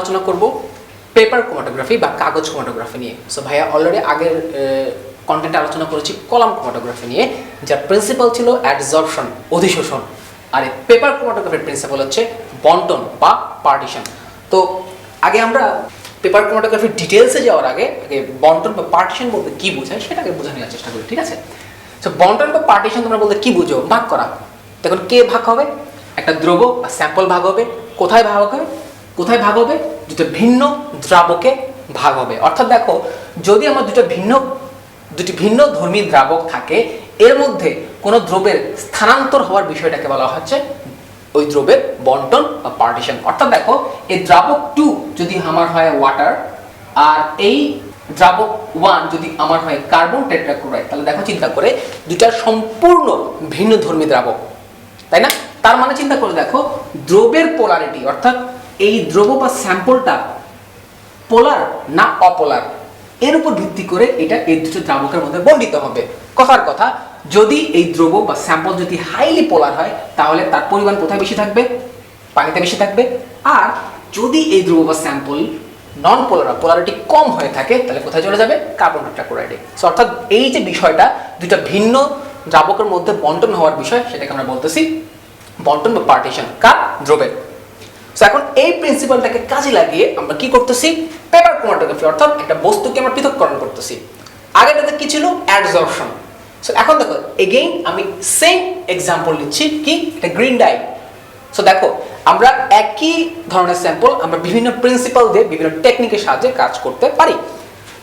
আলোচনা করব paper chromatography বা কাগজ ক্রোমাটোগ্রাফি নিয়ে। সো ভাইয়া অলরেডি আগের কন্টেন্টে আলোচনা করেছি কলাম ক্রোমাটোগ্রাফি নিয়ে, যার প্রিন্সিপাল ছিল অ্যাডজর্পশন অধিশোষণ। আর এই পেপার ক্রোমাটোগ্রাফির প্রিন্সিপাল হচ্ছে বন্টন বা পার্টিশন তো, আগে আমরা পেপার ক্রোমাটোগ্রাফির ডিটেলসে যাওয়ার আগে আগে বন্টন বা পার্টিশন বলতে কি বোঝায় সেটাকে বোঝা নেওয়ার চেষ্টা করি, ঠিক আছে? তো বন্টন বা পার্টিশন তোমরা বলতে কি বুঝো? ভাগ করা। তখন কে ভাগ হবে? একটা দ্রব্য বা স্যাম্পল ভাগ হবে। কোথায় ভাগ হবে? কোথায় ভাগ হবে? দুটো ভিন্ন দ্রাবকে ভাগ হবে। অর্থাৎ দেখো, যদি আমার দুটো ভিন্ন, দুটি ভিন্ন ধর্মী দ্রাবক থাকে, এর মধ্যে কোনো দ্রব্যের স্থানান্তর হওয়ার বিষয়টাকে বলা হচ্ছে ওই দ্রব্যের বন্টন বা পার্টিশন। অর্থাৎ দেখো, এই দ্রাবক টু যদি আমার হয় ওয়াটার আর এই দ্রাবক ওয়ান যদি আমার হয় কার্বন টেট্রাক্লোরাইড তাহলে দেখো চিন্তা করে দুটা সম্পূর্ণ ভিন্ন ধর্মী দ্রাবক, তাই না? তার মানে চিন্তা করে দেখো দ্রব্যের পোলারিটি অর্থাৎ এই দ্রব্য বা স্যাম্পলটা পোলার না অপোলার, এর উপর ভিত্তি করে এটা এই দুটো দ্রাবকের মধ্যে বন্ডিত হবে। কথার কথা, যদি এই দ্রব্য বা স্যাম্পল যদি হাইলি পোলার হয়, তাহলে তার পরিমাণ কোথায় বেশি থাকবে? পানিতে বেশি থাকবে। আর যদি এই দ্রব্য বা স্যাম্পল নন পোলার পোলারিটি কম হয়ে থাকে, তাহলে কোথায় চলে যাবে? কার্বন টেট্রাক্লোরাইডে সো অর্থাৎ এই যে বিষয়টা দুটা ভিন্ন দ্রাবকের মধ্যে বন্টন হওয়ার বিষয়, সেটাকে আমরা বলতেছি বন্টন বা পার্টিশন কার দ্রবের সো এখন এই প্রিন্সিপালটাকে কাজে লাগিয়ে আমরা কি করতেছি? পেপার ক্রোমাটোগ্রাফি অর্থাৎ একটা বস্তুকে আমরা পৃথককরণ করতেছি। আগেটাতে কি ছিল? অ্যাডজর্পশন সো এখন দেখো এগেইন আমি সেম এক্সাম্পল নিচ্ছি কি? এটা গ্রিন ডাই সো দেখো, আমরা একই ধরনের স্যাম্পল আমরা বিভিন্ন প্রিন্সিপাল দিয়ে বিভিন্ন টেকনিকের সাহায্যে কাজ করতে পারি।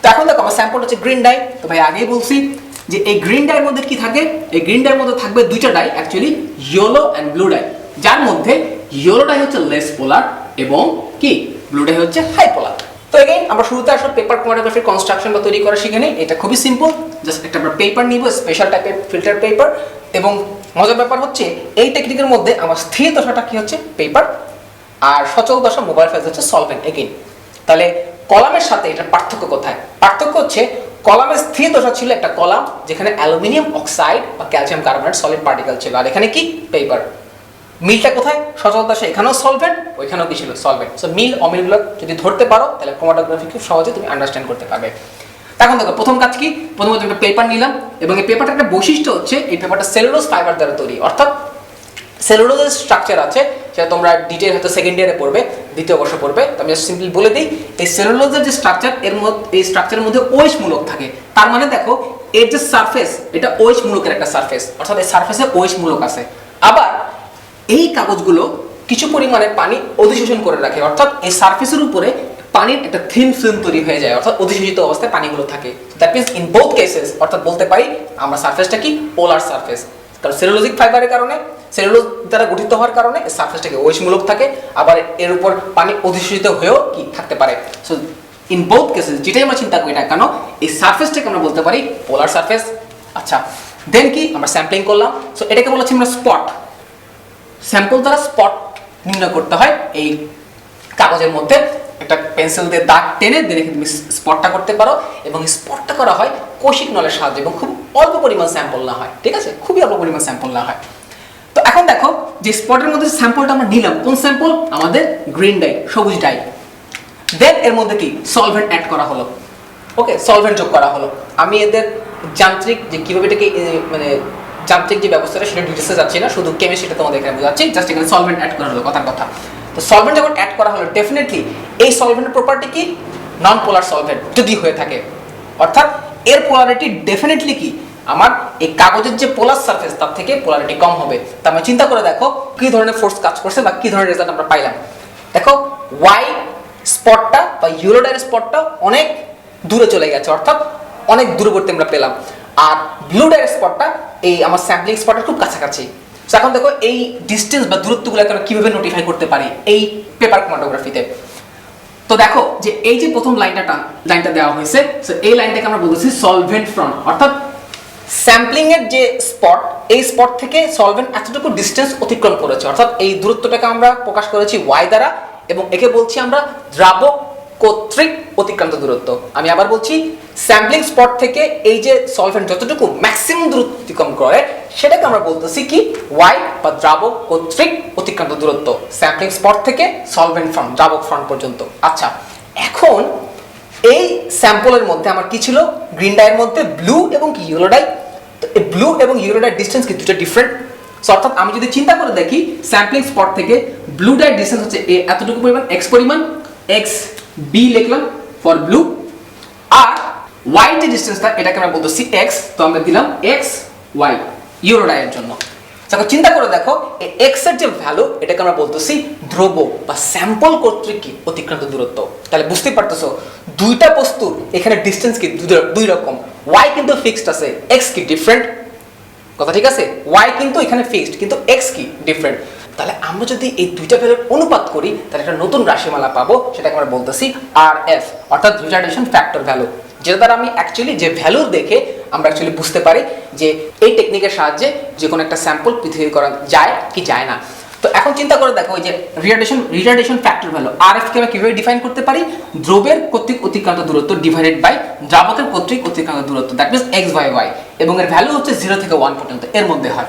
তো এখন দেখো, আমার স্যাম্পল হচ্ছে গ্রিন ডাই তো ভাই, আগেই বলছি যে এই গ্রিন ডাইয়ের মধ্যে কি থাকে? এই গ্রিন ডাইয়ের মধ্যে থাকবে দুইটা dye actually yellow and blue dye যার মধ্যে ইয়েলো ডাই হচ্ছে লেস পোলার এবং কি? ব্লু ডাই হচ্ছে হাই পোলার তো এগেইন আমরা শুরুতে আসলে পেপার ক্রোমাটোগ্রাফির কনস্ট্রাকশন বা তৈরি করা শিখে নিই, এটা খুবই সিম্পল জাস্ট একটা আমরা পেপার নিব স্পেশাল টাইপের ফিল্টার পেপার এবং মজার ব্যাপার হচ্ছে, এই টেকনিকের মধ্যে আমার স্থির দশাটা কি হচ্ছে? পেপার আর সচল দশা মোবাইল ফেজ হচ্ছে সলভেন্ট এগেইন তাহলে কলামের সাথে এটার পার্থক্য কোথায়? পার্থক্য হচ্ছে কলামের স্থির দশা ছিল একটা কলাম যেখানে অ্যালুমিনিয়াম অক্সাইড বা ক্যালসিয়াম কার্বনেট সলিড পার্টিকেল ছিল। আর এখানে কি? পেপার। মিলটা কোথায়? সচল দশা এখানেও সলভেন্ট ওইখানেও কি ছিল? সলভেন্ট সো মিল অমিলগুলো যদি ধরতে পারো, তাহলে ক্রোমাটোগ্রাফি খুব সহজে তুমি আন্ডারস্ট্যান্ড করতে পারবে। এখন দেখো, প্রথম কাজ কি? প্রথমত একটা পেপার নিলাম এবং এই পেপারটা একটা বৈশিষ্ট্য হচ্ছে, এই পেপারটা সেলুলোজ ফাইবার দ্বারা তৈরি। অর্থাৎ সেলুলোজের স্ট্রাকচার আছে সেটা তোমরা ডিটেল হয়তো সেকেন্ড ইয়ারে পড়বে, দ্বিতীয় বর্ষ পড়বে, তো আমি সিম্পলি বলে দিই, এই সেলুলোজের যে স্ট্রাকচার এর মধ্যে, এই স্ট্রাকচারের মধ্যে ওয়েস মূলক থাকে। তার মানে দেখো, এর যে সারফেস এটা ওয়েস মূলকের একটা সারফেস অর্থাৎ এই সারফেসে ওয়েস মূলক আছে। আবার এই কাগজগুলো কিছু পরিমাণে পানি অধিশোষণ করে রাখে, অর্থাৎ এই সারফেসের উপরে পানির একটা থিন ফিল্ম তৈরি হয়ে যায়, অর্থাৎ অধিশোষিত অবস্থায় পানিগুলো থাকে। That means in both cases অর্থাৎ বলতে পারি, আমরা সারফেসটা কি? পোলার সারফেস কারণ সেলুলোজিক ফাইবারের কারণে সেলুলোজ দ্বারা গঠিত হওয়ার কারণে সার্ফেসটাকে ওয়েশমূলক থাকে, আবার এর উপর পানি অধিশোষিত হয়েও কি থাকতে পারে। সো ইন বোথ কেসেস যেটাই আমরা চিন্তা করি না কেন, এই সার্ফেসটাকে আমরা বলতে পারি পোলার সার্ফেস আচ্ছা দেন কি? আমরা স্যাম্পলিং করলাম। সো এটাকে বলা হচ্ছে আমরা স্পট স্যাম্পল দ্বারা স্পট নির্ণয় করতে হয় এই কাগজের মধ্যে। একটা পেন্সিল দিয়ে দাগ টেনে দেখে তুমি স্পটটা করতে পারো। এবং স্পটটা করা হয় কৌশিক নলের সাহায্যে এবং খুব অল্প পরিমাণ স্যাম্পল না হয়, ঠিক আছে? খুবই অল্প পরিমাণ স্যাম্পল না হয়। তো এখন দেখো যে স্পটের মধ্যে স্যাম্পলটা আমরা নিলাম, কোন স্যাম্পল আমাদের গ্রিন ডাই সবুজ ডাই দেন এর মধ্যে কি? সলভেন্ট অ্যাড করা হলো। ওকে সলভেন্ট যোগ করা হলো। আমি এদের যান্ত্রিক যে কীভাবে এটাকে মানে যান্ত্রিক যে ব্যবস্থাটা সেটা ডিটেলসে যাচ্ছি না, শুধু কেমিস্ট্রিটা তোমাদের এখানে বোঝাচ্ছি। জাস্ট এখানে সলভেন্ট অ্যাড করা হলো, কথার কথা। তো সলভেন্ট যখন অ্যাড করা হলো ডেফিনেটলি এই সলভেন্টের প্রপার্টি কি? নন পোলার সলভেন্ট যদি হয়ে থাকে। অর্থাৎ এর পোলারিটি ডেফিনেটলি কি? আমার এই কাগজের যে পোলার সারফেস তার থেকে পোলারিটি কম হবে। তা আমি চিন্তা করে দেখো কি ধরনের ফোর্স কাজ করছে বা কি ধরনের রেজাল্ট আমরা পাইলাম। দেখো ওয়াই স্পটটা বা ইউরোডাইন স্পটটা অনেক দূরে চলে গেছে, অর্থাৎ অনেক দূরবর্তী আমরা পেলাম। আর ব্লু ডাইরেক্ট স্পটটা এই আমার স্যাম্পলিং স্পটের খুব কাছাকাছি। এখন দেখো এই ডিস্টেন্স বা দূরত্বগুলোকে আমরা কীভাবে নোটিফাই করতে পারি এই পেপার ক্রোমাটোগ্রাফিতে তো দেখো যে এই যে প্রথম লাইনটা লাইনটা দেওয়া হয়েছে তো এই লাইনটাকে আমরা বলতেছি সলভেন্ট ফ্রন্ট অর্থাৎ স্যাম্পলিং এর যে স্পট এই স্পট থেকে সলভেন্ট এতটুকু ডিস্টেন্স অতিক্রম করেছে, অর্থাৎ এই দূরত্বটাকে আমরা প্রকাশ করেছি ওয়াই দ্বারা, এবং একে বলছি আমরা দ্রাবক কর্তৃক অতিক্রান্ত দূরত্ব। আমি আবার বলছি স্যাম্পলিং স্পট থেকে এই যে সলভেন্ট যতটুকু ম্যাক্সিমাম দূরত্ব অতিক্রম করে, সেটাকে আমরা বলতেছি কি ওয়াই বা দ্রাবক কর্তৃক অতিক্রান্ত দূরত্ব। স্যাম্পলিং স্পট থেকে সলভেন্ট ফ্রন্ট দ্রাবক ফ্রন্ট পর্যন্ত। আচ্ছা এখন এই স্যাম্পলের মধ্যে আমার কি ছিল? গ্রিন ডাইয়ের মধ্যে ব্লু এবং ইয়েলো ডাই তো এই ব্লু এবং ইয়েলো ডাই ডিস্টেন্স কি দুটো ডিফারেন্ট সো অর্থাৎ আমি যদি চিন্তা করে দেখি স্যাম্পলিং স্পট থেকে ব্লু ডাইয়ের ডিস্টেন্স হচ্ছে এ এতটুকু পরিমাণ এক্স পরিমাণ এক্স বি লিখলাম ফর ব্লু আর ওয়াই যে ডিস্টেন্সটা এটাকে আমরা বলতেছি এক্স তো আমরা দিলাম এক্স ওয়াই ইউরো ডাইয়ের জন্য। দেখো, চিন্তা করে দেখো এক্সের যে ভ্যালু এটাকে আমরা বলতেছি বা স্যাম্পল কর্তৃক কি? অতিক্রান্ত দূরত্ব। তাহলে বুঝতে পারতেছো, দুইটা বস্তুর এখানে ডিস্টেন্স কি দুই রকম। ওয়াই কিন্তু ফিক্সড আছে এক্স কি ডিফারেন্ট কথা ঠিক আছে? ওয়াই কিন্তু এখানে ফিক্সড কিন্তু এক্স কি ডিফারেন্ট তাহলে আমরা যদি এই দুইটা ভ্যালুর অনুপাত করি, তাহলে একটা নতুন রাশিমালা পাবো, সেটাকে আমরা বলতেছি আর এফ অর্থাৎ রিটার্ডেশন ফ্যাক্টর ভ্যালু। যেটা দ্বারা আমি অ্যাকচুয়ালি যে ভ্যালু দেখে আমরা অ্যাকচুয়ালি বুঝতে পারি যে এই টেকনিকের সাহায্যে যে কোনো একটা স্যাম্পল পৃথিবী করা যায় কি যায় না। তো এখন চিন্তা করে দেখো ওই যে retardation retardation factor value. R F কে আমরা কীভাবে ডিফাইন করতে পারি? দ্রবের কর্তৃক অতিক্রান্ত দূরত্ব ডিভাইডেড বাই দ্রাবকের কর্তৃক অতিক্রান্ত দূরত্ব that means x by y এবং এর ভ্যালু হচ্ছে জিরো থেকে ওয়ান পর্যন্ত, এর মধ্যে হয়।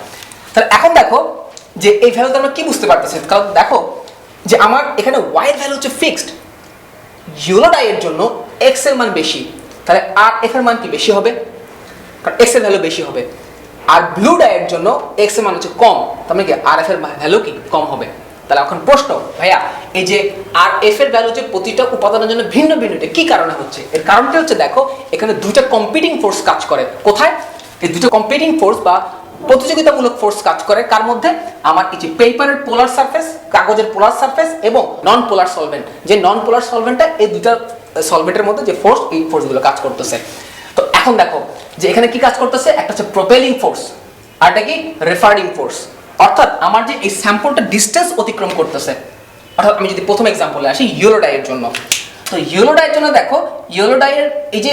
তাহলে এখন দেখো যে এই ভ্যালুতে আমরা কি বুঝতে পারতেছি? কারণ দেখো, যে আমার এখানে ওয়াই ভ্যালু হচ্ছে ফিক্সড ইউরো ডাই এর জন্য এক্সের মান বেশি, তাহলে আর এফ এর মান কি বেশি হবে? কারণ এক্সের ভ্যালু বেশি হবে। আর ব্লু ডাইয়ের জন্য এক্সের মান হচ্ছে কম, তার মানে কি আর এফ এর ভ্যালু কি? কম হবে। তাহলে এখন প্রশ্ন, ভাইয়া, এই যে আর এফ এর ভ্যালু যে প্রতিটা উপাদানের জন্য ভিন্ন ভিন্ন, এটা কি কারণে হচ্ছে? এর কারণটা হচ্ছে, দেখো, এখানে দুইটা কম্পিটিং ফোর্স কাজ করে। কোথায়? এই দুটো কম্পিটিং ফোর্স বা প্রতিযোগিতামূলক ফোর্স কাজ করে। কার মধ্যে? আমার যে পেপারের পোলার সারফেস কাগজের পোলার সারফেস এবং নন পোলার সলভেন্ট যে নন পোলার সলভেন্টটা এই দুইটা সলভেন্টের মধ্যে যে ফোর্স এই ফোর্সগুলো কাজ করতেছে। তো এখন দেখো যে এখানে কি কাজ করতেছে? একটা হচ্ছে প্রোপেলিং ফোর্স আর একটা কি? রেফারিং ফোর্স অর্থাৎ আমার যে এই স্যাম্পলটা ডিস্টেন্স অতিক্রম করতেছে। অর্থাৎ আমি যদি প্রথম এক্সাম্পলে আসি ইয়েলো ডাইয়ের জন্য। তো ইয়েলো ডাইয়ের জন্য দেখো ইয়েলো ডাইয়ের এই যে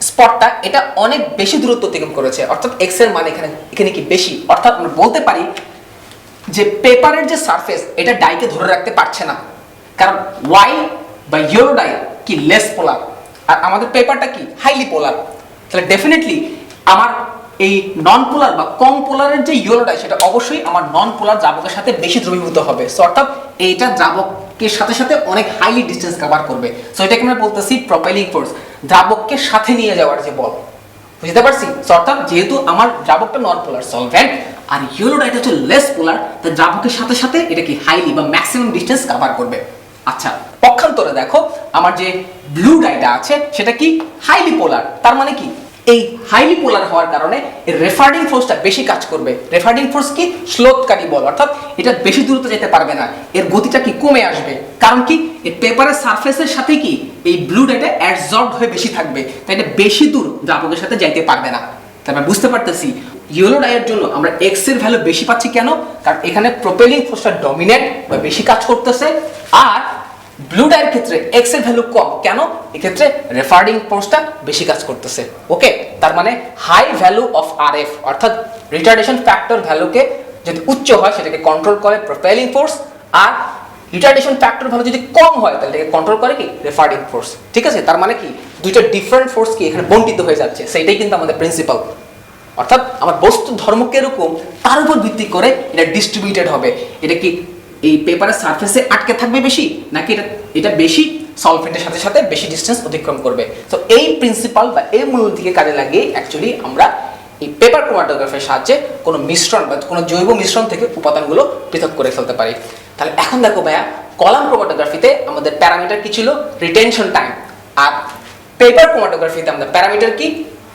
স্পটটা এটা অনেক বেশি দূরত্ব অতিক্রম করেছে। অর্থাৎ এক্সের মান এখানে এখানে কি বেশি? অর্থাৎ আমরা বলতে পারি যে পেপারের যে সারফেস এটা ডাইকে ধরে রাখতে পারছে না। কারণ ওয়াই বা ইয়েলো ডাই কি লেস পোলার আর আমাদের পেপারটা কি? হাইলি পোলার তাহলে ডেফিনেটলি আমার এই নন পোলার বা কম পোলারের যে ইয়েলো ডাই সেটা অবশ্যই আমার নন পোলার দ্রাবকের সাথে বেশি দ্রবীভূত হবে। সো অর্থাৎ এইটা দ্রাবকের সাথে সাথে অনেক হাইলি ডিস্টেন্স কভার করবে। সো এটাকে আমরা বলতেছি প্রোপাইলিং ফোর্স দ্রাবককে সাথে নিয়ে যাওয়ার যে বল। বুঝতে পারছি? So, অর্থাৎ যেহেতু আমার দ্রাবকটা নন পোলার সলভেন্ট আর ইয়েলো ডাইটা হচ্ছে লেস পোলার তাই দ্রাবকের সাথে সাথে এটা কি হাইলি বা ম্যাক্সিমাম ডিস্টেন্স কভার করবে। আচ্ছা পক্ষান্তরে দেখো আমার যে ব্লু ডাইটা আছে সেটা কি হাইলি পোলার তার মানে কি? এই হাইলি পোলার হওয়ার কারণে রেফার্ডিং ফোর্সটা বেশি কাজ করবে। রেফার্ডিং ফোর্স কি? স্লোতকারী বল, অর্থাৎ এটা বেশি দূরত্ব যেতে পারবে না। এর গতিটা কি? কমে আসবে। কারণ কি? এর পেপারের সারফেসের সাথে কি? এই ব্লু ডেটা অ্যাবজর্ব হয়ে বেশি থাকবে। তাই এটা বেশি দূর দ্রাবকের সাথে যাইতে পারবে না। তাই আমরা বুঝতে পারতেছি ইয়েলো ডাইয়ের জন্য আমরা এক্সের ভ্যালু বেশি পাচ্ছি কেন? কারণ এখানে প্রোপেলিং ফোর্সটা ডমিনেট বা বেশি কাজ করতেছে। আর ব্লু ডাইয়ের ক্ষেত্রে এক্সের ভ্যালু কম। কেন? এক্ষেত্রে রেফার্ডিং ফোর্সটা বেশি কাজ করতেছে। ওকে তার মানে high value of R F অর্থাৎ রিটার্ডেশন ফ্যাক্টর ভ্যালুকে যদি উচ্চ হয়, সেটাকে কন্ট্রোল করে প্রোপেলিং ফোর্স আর রিটার্ডেশন ফ্যাক্টর ভ্যালু যদি কম হয়, তাহলে এটাকে কন্ট্রোল করে কি? রেফার্ডিং ফোর্স ঠিক আছে? তার মানে কি? দুইটা ডিফারেন্ট ফোর্স কি এখানে বন্টিত হয়ে যাচ্ছে। সেইটাই কিন্তু আমাদের প্রিন্সিপাল অর্থাৎ আমার বস্তু ধর্ম কীরকম তার উপর ভিত্তি করে এটা ডিস্ট্রিবিউটেড হবে। এটা কি এই পেপারের সারফেসে আটকে থাকবে বেশি? নাকি এটা এটা বেশি সলভেন্টের সাথে সাথে বেশি ডিস্টেন্স অতিক্রম করবে? তো এই প্রিন্সিপাল বা এই মূলনীতিকে কাজে লাগিয়ে অ্যাকচুয়ালি আমরা এই পেপার ক্রোমাটোগ্রাফের সাহায্যে কোনো মিশ্রণ বা কোনো জৈব মিশ্রণ থেকে উপাদানগুলো পৃথক করে ফেলতে পারি। তাহলে এখন দেখো ভাইয়া, কলাম ক্রোমাটোগ্রাফিতে আমাদের প্যারামিটার কি ছিল? রিটেনশন টাইম আর পেপার ক্রোমাটোগ্রাফিতে আমাদের প্যারামিটার কি?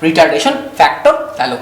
Retardation factor value